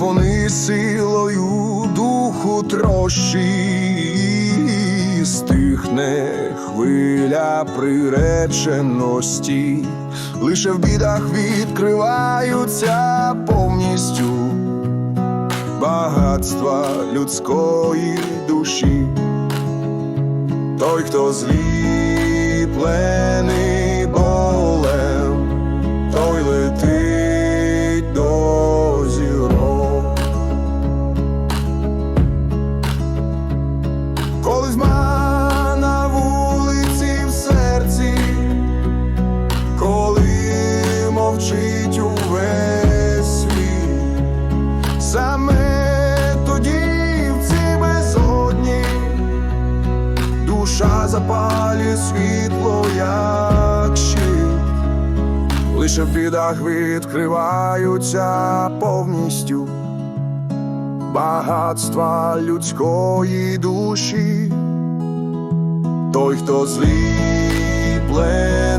вони силою духу трощі, стихне хвиля приреченості, лише в бідах відкриваються повністю багатства людської душі. Той, хто зліплений запалює світло, як щит. Лише в бідах відкриваються повністю багатства людської душі. Той, хто зліплений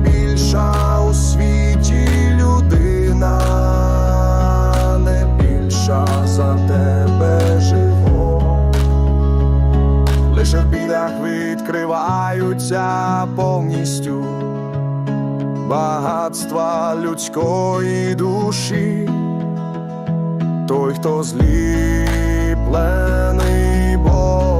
найбільша у світі людина, не більша за тебе живо. Лише в бідах відкриваються повністю багатства людської душі, той, хто зліплений болем,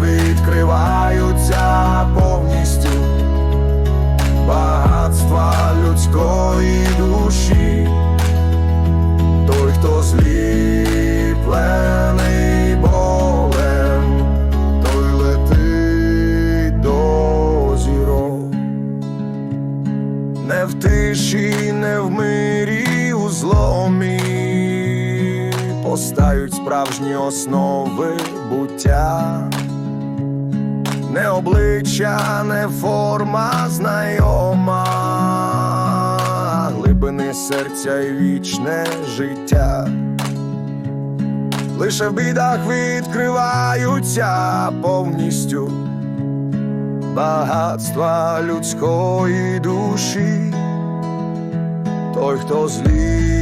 відкриваються повністю багатства людської душі. Той, хто зліплений болем, той летить до зірок. Не в тиші, не в мирі у зломі постають справжні основи буття, не обличчя, не форма знайома, глибини серця і вічне життя. Лише в бідах відкриваються повністю. Багатства людської душі, той, хто зліплений